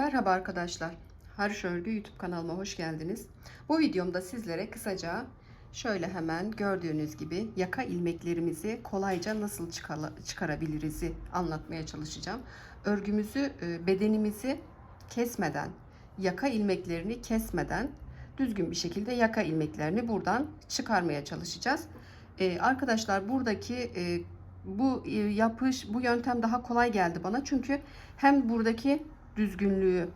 Merhaba arkadaşlar. Hariş Örgü YouTube kanalıma hoş geldiniz. Bu videomda sizlere kısaca şöyle hemen gördüğünüz gibi yaka ilmeklerimizi kolayca nasıl çıkarabiliriz'i anlatmaya çalışacağım. Örgümüzü, e, bedenimizi kesmeden, yaka ilmeklerini kesmeden düzgün bir şekilde yaka ilmeklerini buradan çıkarmaya çalışacağız. E, arkadaşlar buradaki e, bu yapış, bu yöntem daha kolay geldi bana. Çünkü hem buradaki düzgünlüğü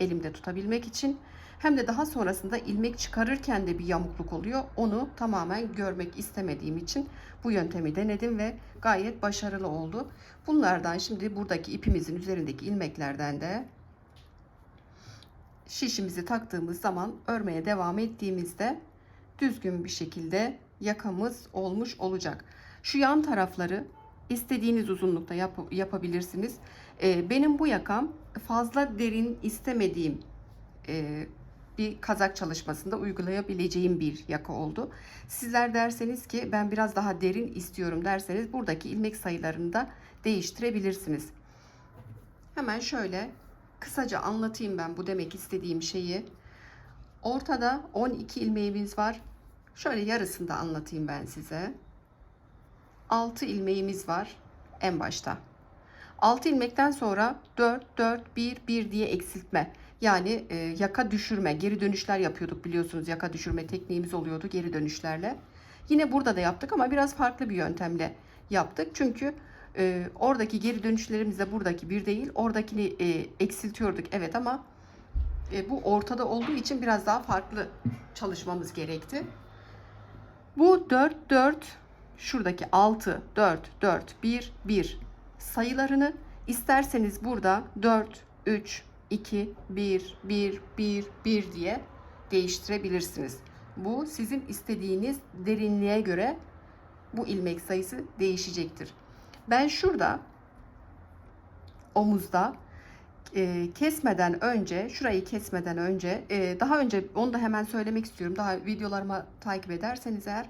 elimde tutabilmek için hem de daha sonrasında ilmek çıkarırken de bir yamukluk oluyor. Onu tamamen görmek istemediğim için bu yöntemi denedim ve gayet başarılı oldu. Bunlardan şimdi buradaki ipimizin üzerindeki ilmeklerden de şişimizi taktığımız zaman örmeye devam ettiğimizde düzgün bir şekilde yakamız olmuş olacak. Şu yan tarafları istediğiniz uzunlukta yap- yapabilirsiniz. Ee, benim bu yakam fazla derin istemediğim e, bir kazak çalışmasında uygulayabileceğim bir yaka oldu. Sizler derseniz ki ben biraz daha derin istiyorum derseniz buradaki ilmek sayılarını da değiştirebilirsiniz. Hemen şöyle kısaca anlatayım ben bu demek istediğim şeyi. Ortada 12 ilmeğimiz var. Şöyle yarısını da anlatayım ben size. 6 ilmeğimiz var en başta. 6 ilmekten sonra 4 4 1 1 diye eksiltme. Yani e, yaka düşürme, geri dönüşler yapıyorduk biliyorsunuz. Yaka düşürme tekniğimiz oluyordu geri dönüşlerle. Yine burada da yaptık ama biraz farklı bir yöntemle yaptık. Çünkü e, oradaki geri dönüşlerimizde buradaki bir değil. Oradakini e, eksiltiyorduk evet ama e, bu ortada olduğu için biraz daha farklı çalışmamız gerekti. Bu 4 4 şuradaki 6 4 4 1 1 sayılarını isterseniz burada 4 3 2 1 1 1 1 diye değiştirebilirsiniz. Bu sizin istediğiniz derinliğe göre bu ilmek sayısı değişecektir. Ben şurada omuzda e, kesmeden önce, şurayı kesmeden önce, e, daha önce onu da hemen söylemek istiyorum. Daha videolarıma takip ederseniz eğer,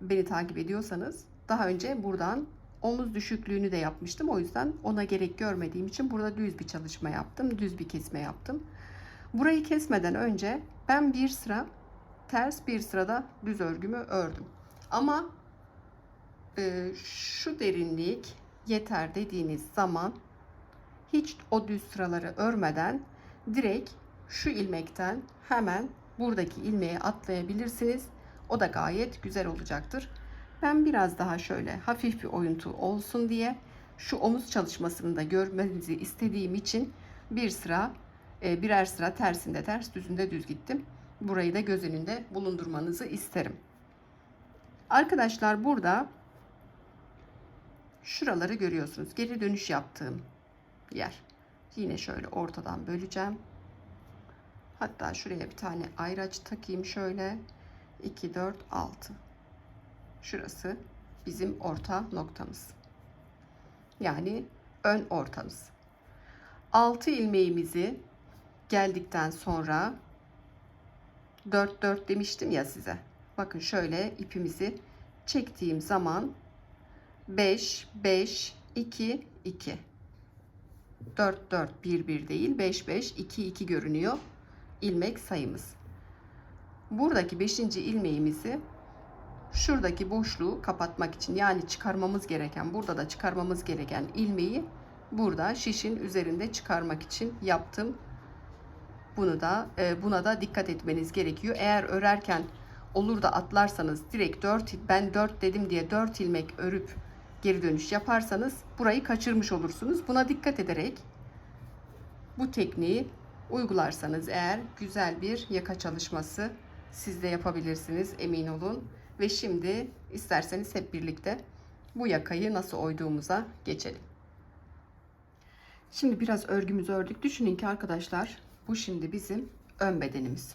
beni takip ediyorsanız, daha önce buradan omuz düşüklüğünü de yapmıştım. O yüzden ona gerek görmediğim için burada düz bir çalışma yaptım, düz bir kesme yaptım. Burayı kesmeden önce ben bir sıra ters bir sırada düz örgümü ördüm. Ama e, şu derinlik yeter dediğiniz zaman hiç o düz sıraları örmeden direkt şu ilmekten hemen buradaki ilmeğe atlayabilirsiniz. O da gayet güzel olacaktır. Ben biraz daha şöyle hafif bir oyuntu olsun diye şu omuz çalışmasını da görmenizi istediğim için bir sıra e, birer sıra tersinde ters düzünde düz gittim. Burayı da göz önünde bulundurmanızı isterim. Arkadaşlar burada şuraları görüyorsunuz. Geri dönüş yaptığım yer. Yine şöyle ortadan böleceğim. Hatta şuraya bir tane ayraç takayım şöyle. 2 4 6. Şurası bizim orta noktamız. Yani ön ortamız. 6 ilmeğimizi geldikten sonra 4 4 demiştim ya size. Bakın şöyle ipimizi çektiğim zaman 5 5 2 2 4 4 1 1 değil 5 5 2 2 görünüyor ilmek sayımız. Buradaki 5. ilmeğimizi şuradaki boşluğu kapatmak için yani çıkarmamız gereken burada da çıkarmamız gereken ilmeği burada şişin üzerinde çıkarmak için yaptım. Bunu da e, buna da dikkat etmeniz gerekiyor. Eğer örerken olur da atlarsanız direkt 4 ben 4 dedim diye 4 ilmek örüp geri dönüş yaparsanız burayı kaçırmış olursunuz. Buna dikkat ederek bu tekniği uygularsanız eğer güzel bir yaka çalışması siz de yapabilirsiniz emin olun. Ve şimdi isterseniz hep birlikte bu yakayı nasıl oyduğumuza geçelim. Şimdi biraz örgümüzü ördük. Düşünün ki arkadaşlar bu şimdi bizim ön bedenimiz.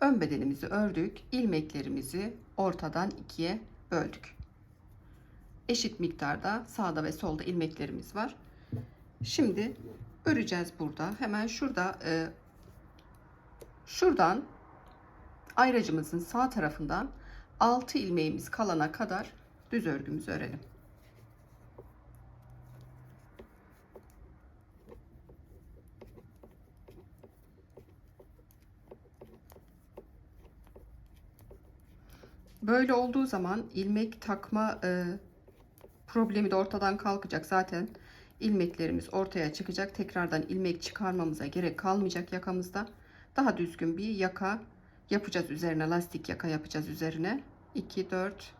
Ön bedenimizi ördük. ilmeklerimizi ortadan ikiye böldük. Eşit miktarda sağda ve solda ilmeklerimiz var. Şimdi öreceğiz burada. Hemen şurada e, şuradan ayracımızın sağ tarafından 6 ilmeğimiz kalana kadar düz örgümüzü örelim. Böyle olduğu zaman ilmek takma e, problemi de ortadan kalkacak. Zaten ilmeklerimiz ortaya çıkacak. Tekrardan ilmek çıkarmamıza gerek kalmayacak yakamızda. Daha düzgün bir yaka yapacağız üzerine. Lastik yaka yapacağız üzerine. 2, 4,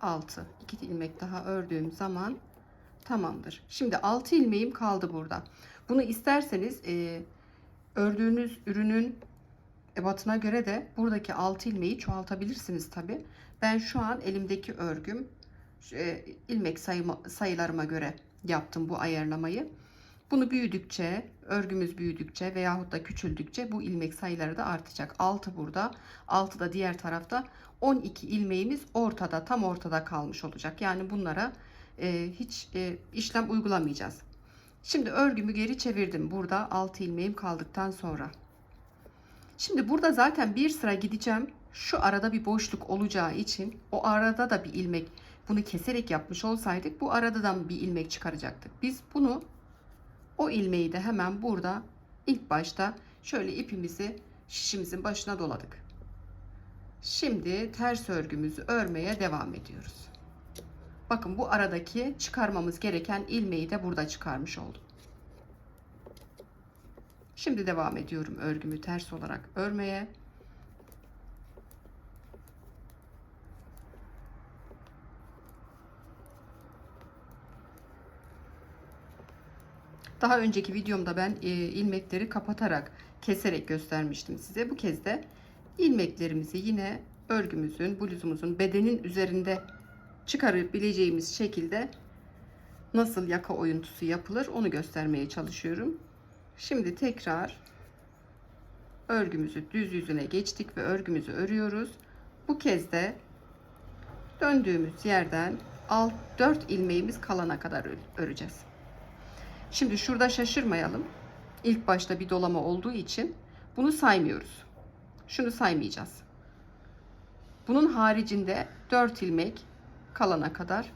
6. 2 ilmek daha ördüğüm zaman tamamdır. Şimdi 6 ilmeğim kaldı burada. Bunu isterseniz e, ördüğünüz ürünün ebatına göre de buradaki 6 ilmeği çoğaltabilirsiniz tabi. Ben şu an elimdeki örgüm e, ilmek sayıma, sayılarıma göre yaptım bu ayarlamayı. Bunu büyüdükçe, örgümüz büyüdükçe veyahut da küçüldükçe bu ilmek sayıları da artacak. 6 burada, 6 da diğer tarafta. 12 ilmeğimiz ortada, tam ortada kalmış olacak. Yani bunlara e, hiç e, işlem uygulamayacağız. Şimdi örgümü geri çevirdim. Burada 6 ilmeğim kaldıktan sonra. Şimdi burada zaten bir sıra gideceğim. Şu arada bir boşluk olacağı için o arada da bir ilmek bunu keserek yapmış olsaydık bu aradan bir ilmek çıkaracaktık. Biz bunu o ilmeği de hemen burada ilk başta şöyle ipimizi şişimizin başına doladık. Şimdi ters örgümüzü örmeye devam ediyoruz. Bakın bu aradaki çıkarmamız gereken ilmeği de burada çıkarmış oldum. Şimdi devam ediyorum örgümü ters olarak örmeye. Daha önceki videomda ben e, ilmekleri kapatarak keserek göstermiştim size. Bu kez de ilmeklerimizi yine örgümüzün, bluzumuzun bedenin üzerinde çıkarabileceğimiz şekilde nasıl yaka oyuntusu yapılır onu göstermeye çalışıyorum. Şimdi tekrar örgümüzü düz yüzüne geçtik ve örgümüzü örüyoruz. Bu kez de döndüğümüz yerden alt 4 ilmeğimiz kalana kadar öreceğiz. Şimdi şurada şaşırmayalım. İlk başta bir dolama olduğu için bunu saymıyoruz. Şunu saymayacağız. Bunun haricinde 4 ilmek kalana kadar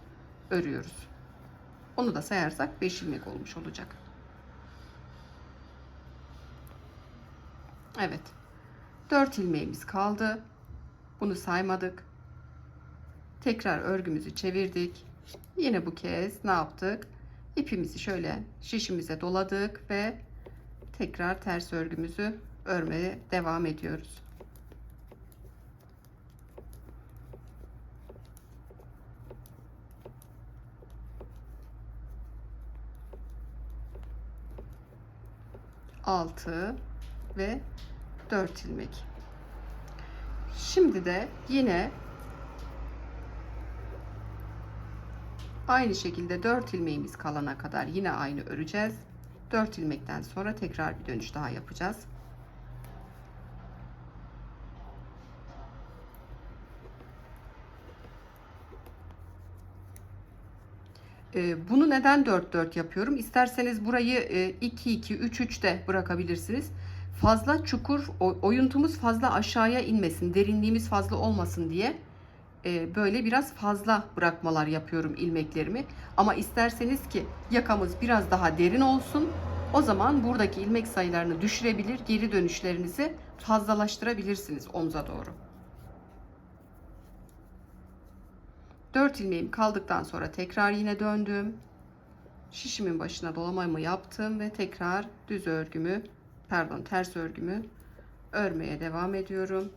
örüyoruz. Onu da sayarsak 5 ilmek olmuş olacak. Evet. 4 ilmeğimiz kaldı. Bunu saymadık. Tekrar örgümüzü çevirdik. Yine bu kez ne yaptık? İpimizi şöyle şişimize doladık ve tekrar ters örgümüzü örmeye devam ediyoruz. Altı ve 4 ilmek. Şimdi de yine aynı şekilde 4 ilmeğimiz kalana kadar yine aynı öreceğiz. 4 ilmekten sonra tekrar bir dönüş daha yapacağız. Ee, bunu neden 4-4 yapıyorum? İsterseniz burayı 2-2-3-3 e, de bırakabilirsiniz fazla çukur oyuntumuz fazla aşağıya inmesin derinliğimiz fazla olmasın diye e, böyle biraz fazla bırakmalar yapıyorum ilmeklerimi. Ama isterseniz ki yakamız biraz daha derin olsun o zaman buradaki ilmek sayılarını düşürebilir geri dönüşlerinizi fazlalaştırabilirsiniz omza doğru. 4 ilmeğim kaldıktan sonra tekrar yine döndüm. Şişimin başına dolamamı yaptım ve tekrar düz örgümü pardon ters örgümü örmeye devam ediyorum.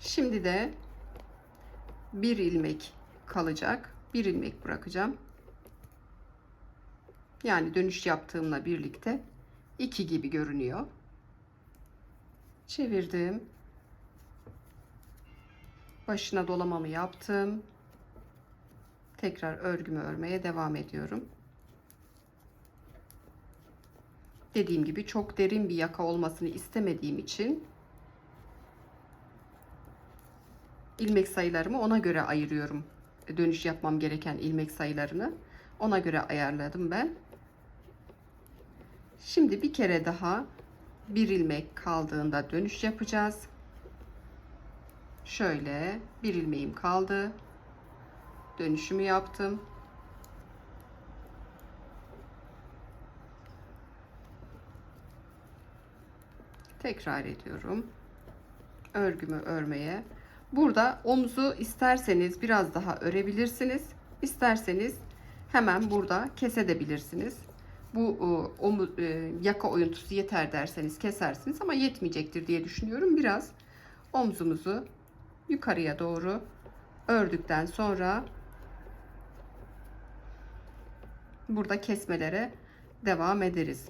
Şimdi de bir ilmek kalacak bir ilmek bırakacağım. Yani dönüş yaptığımla birlikte iki gibi görünüyor. Çevirdim. Başına dolamamı yaptım. Tekrar örgümü örmeye devam ediyorum. Dediğim gibi çok derin bir yaka olmasını istemediğim için ilmek sayılarımı ona göre ayırıyorum dönüş yapmam gereken ilmek sayılarını ona göre ayarladım ben. Şimdi bir kere daha bir ilmek kaldığında dönüş yapacağız. Şöyle bir ilmeğim kaldı. Dönüşümü yaptım. Tekrar ediyorum. Örgümü örmeye. Burada omuzu isterseniz biraz daha örebilirsiniz. İsterseniz hemen burada kesebilirsiniz. Bu e, omu, e, yaka oyuntusu yeter derseniz kesersiniz ama yetmeyecektir diye düşünüyorum. Biraz omzumuzu yukarıya doğru ördükten sonra burada kesmelere devam ederiz.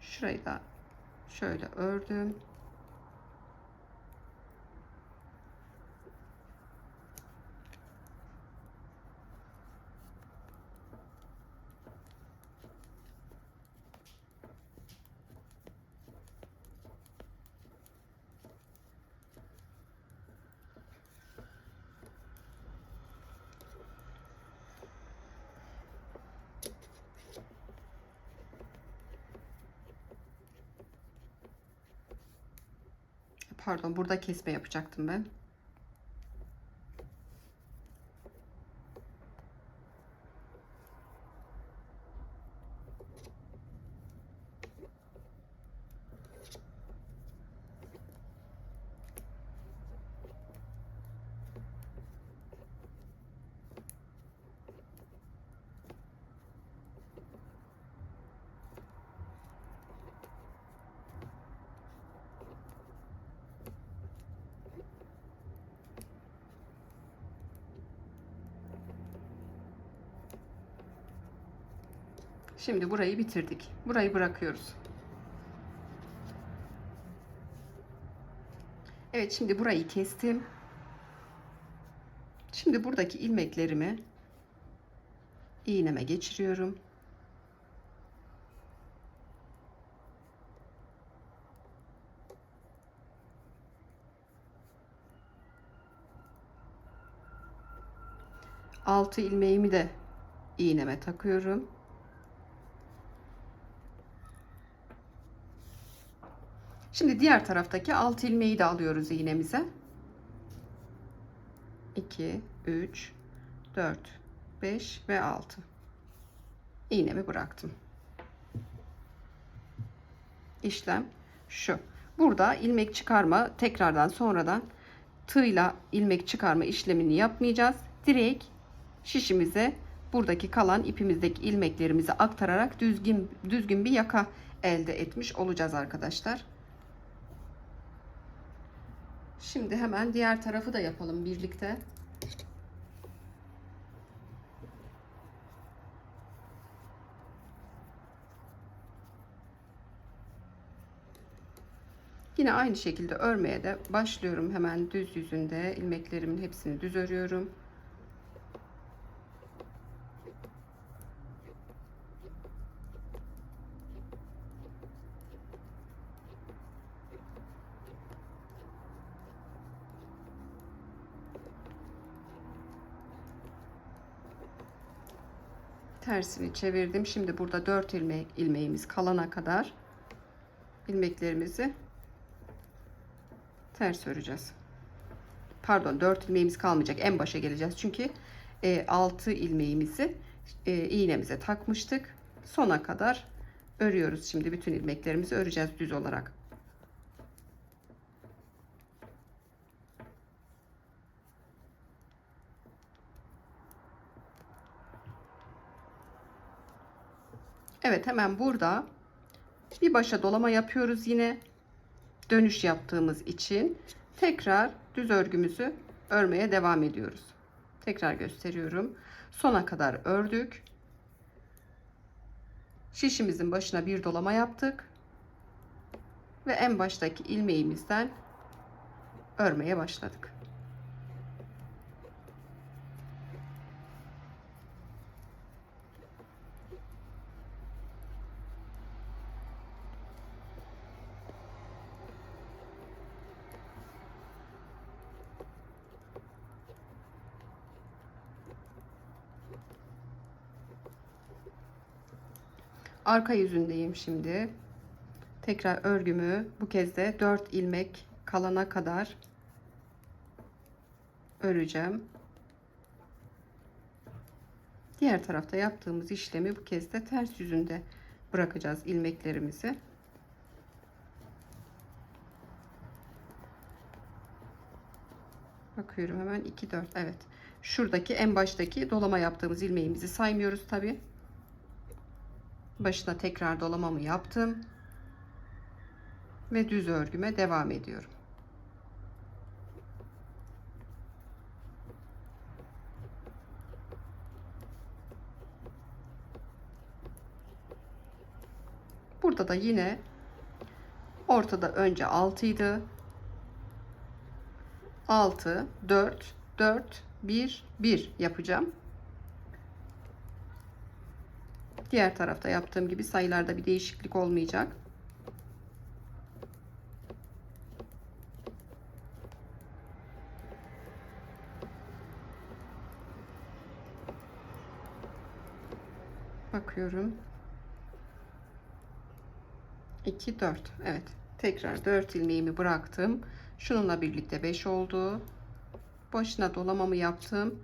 Şurayı da şöyle ördüm. Pardon burada kesme yapacaktım ben. Şimdi burayı bitirdik. Burayı bırakıyoruz. Evet şimdi burayı kestim. Şimdi buradaki ilmeklerimi iğneme geçiriyorum. Altı ilmeğimi de iğneme takıyorum. Şimdi diğer taraftaki alt ilmeği de alıyoruz iğnemize. 2, 3, 4, 5 ve 6. İğnemi bıraktım. İşlem şu. Burada ilmek çıkarma tekrardan sonradan tığla ilmek çıkarma işlemini yapmayacağız. Direkt şişimize buradaki kalan ipimizdeki ilmeklerimizi aktararak düzgün düzgün bir yaka elde etmiş olacağız arkadaşlar. Şimdi hemen diğer tarafı da yapalım birlikte. Yine aynı şekilde örmeye de başlıyorum. Hemen düz yüzünde ilmeklerimin hepsini düz örüyorum. Tersini çevirdim. Şimdi burada 4 ilmek ilmeğimiz kalana kadar ilmeklerimizi ters öreceğiz. Pardon 4 ilmeğimiz kalmayacak. En başa geleceğiz. Çünkü e, 6 ilmeğimizi e, iğnemize takmıştık. Sona kadar örüyoruz. Şimdi bütün ilmeklerimizi öreceğiz düz olarak. Evet hemen burada bir başa dolama yapıyoruz yine dönüş yaptığımız için tekrar düz örgümüzü örmeye devam ediyoruz. Tekrar gösteriyorum. Sona kadar ördük. Şişimizin başına bir dolama yaptık. Ve en baştaki ilmeğimizden örmeye başladık. Arka yüzündeyim şimdi. Tekrar örgümü bu kez de 4 ilmek kalana kadar öreceğim. Diğer tarafta yaptığımız işlemi bu kez de ters yüzünde bırakacağız ilmeklerimizi. Bakıyorum hemen 2 4 evet. Şuradaki en baştaki dolama yaptığımız ilmeğimizi saymıyoruz tabi. Başına tekrar dolamamı yaptım. Ve düz örgüme devam ediyorum. Burada da yine ortada önce 6 idi. 6 4 4 1 1 yapacağım. Diğer tarafta yaptığım gibi sayılarda bir değişiklik olmayacak. Bakıyorum. 2 4 evet. Tekrar 4 ilmeğimi bıraktım. Şununla birlikte 5 oldu. Başına dolamamı yaptım.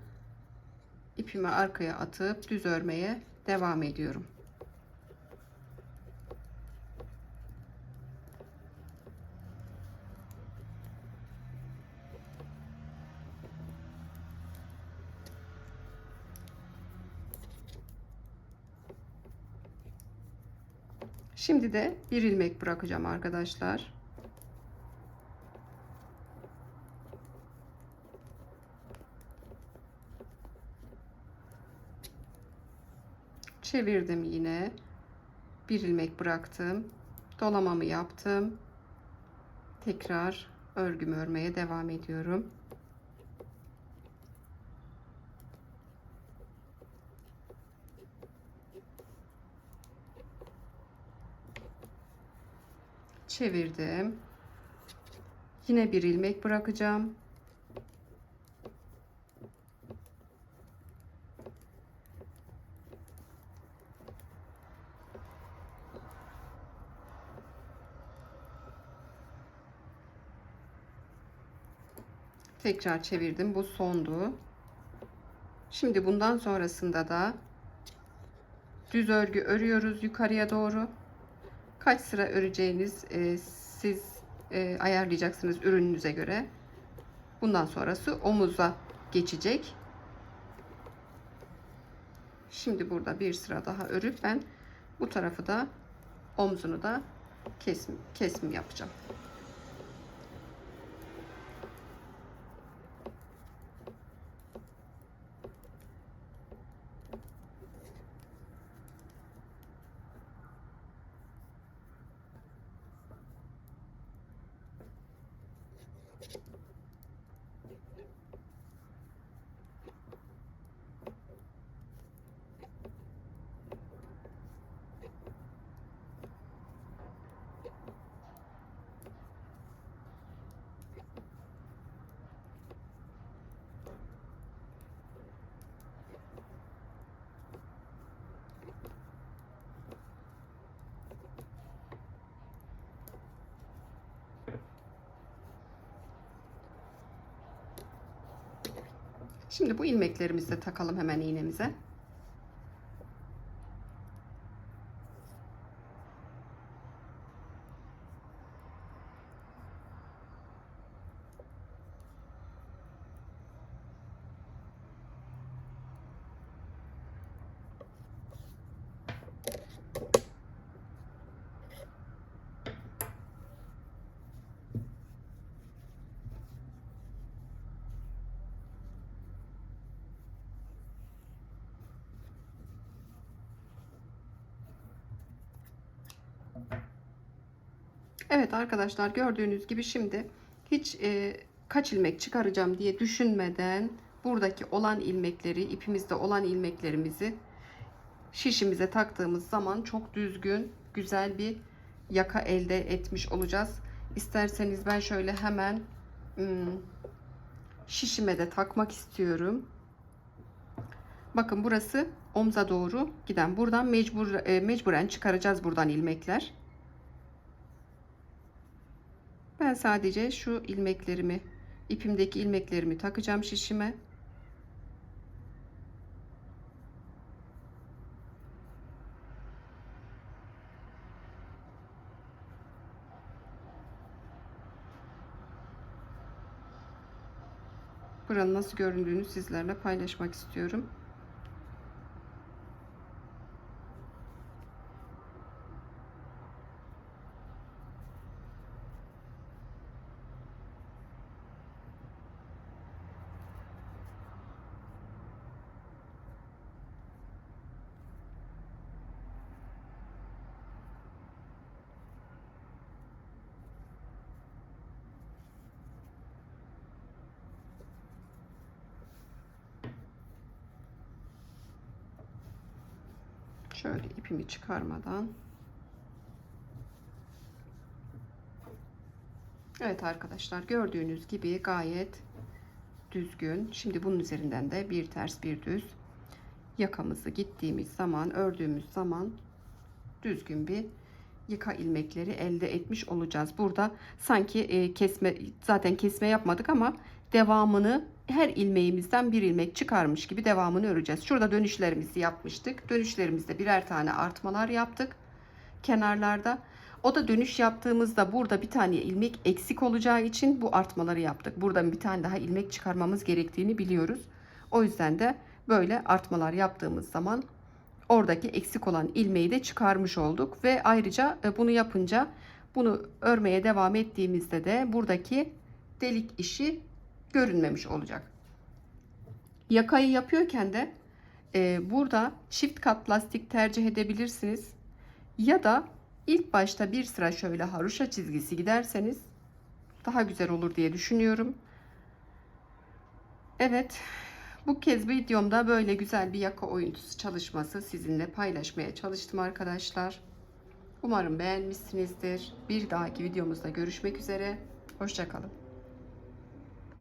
İpimi arkaya atıp düz örmeye devam ediyorum Şimdi de bir ilmek bırakacağım arkadaşlar. Çevirdim yine. Bir ilmek bıraktım. Dolamamı yaptım. Tekrar örgümü örmeye devam ediyorum. çevirdim. Yine bir ilmek bırakacağım. Tekrar çevirdim. Bu sondu. Şimdi bundan sonrasında da düz örgü örüyoruz yukarıya doğru kaç sıra öreceğiniz e, siz e, ayarlayacaksınız ürününüze göre. Bundan sonrası omuza geçecek. Şimdi burada bir sıra daha örüp ben bu tarafı da omzunu da kesim, kesim yapacağım. Şimdi bu ilmeklerimizi de takalım hemen iğnemize. Evet arkadaşlar gördüğünüz gibi şimdi hiç e, kaç ilmek çıkaracağım diye düşünmeden buradaki olan ilmekleri ipimizde olan ilmeklerimizi şişimize taktığımız zaman çok düzgün güzel bir yaka elde etmiş olacağız. İsterseniz ben şöyle hemen hmm, şişime de takmak istiyorum. Bakın burası omza doğru giden. Buradan mecbur e, mecburen çıkaracağız buradan ilmekler. Ben sadece şu ilmeklerimi, ipimdeki ilmeklerimi takacağım şişime. Buranın nasıl göründüğünü sizlerle paylaşmak istiyorum. Şöyle ipimi çıkarmadan. Evet arkadaşlar gördüğünüz gibi gayet düzgün. Şimdi bunun üzerinden de bir ters bir düz yakamızı gittiğimiz zaman ördüğümüz zaman düzgün bir yıka ilmekleri elde etmiş olacağız. Burada sanki e, kesme zaten kesme yapmadık ama devamını her ilmeğimizden bir ilmek çıkarmış gibi devamını öreceğiz. Şurada dönüşlerimizi yapmıştık. Dönüşlerimizde birer tane artmalar yaptık kenarlarda. O da dönüş yaptığımızda burada bir tane ilmek eksik olacağı için bu artmaları yaptık. Buradan bir tane daha ilmek çıkarmamız gerektiğini biliyoruz. O yüzden de böyle artmalar yaptığımız zaman oradaki eksik olan ilmeği de çıkarmış olduk ve ayrıca e, bunu yapınca bunu örmeye devam ettiğimizde de buradaki delik işi görünmemiş olacak. Yakayı yapıyorken de e, burada çift kat lastik tercih edebilirsiniz. Ya da ilk başta bir sıra şöyle haroşa çizgisi giderseniz daha güzel olur diye düşünüyorum. Evet. Bu kez videomda böyle güzel bir yaka oyuntusu çalışması sizinle paylaşmaya çalıştım arkadaşlar. Umarım beğenmişsinizdir. Bir dahaki videomuzda görüşmek üzere. Hoşçakalın.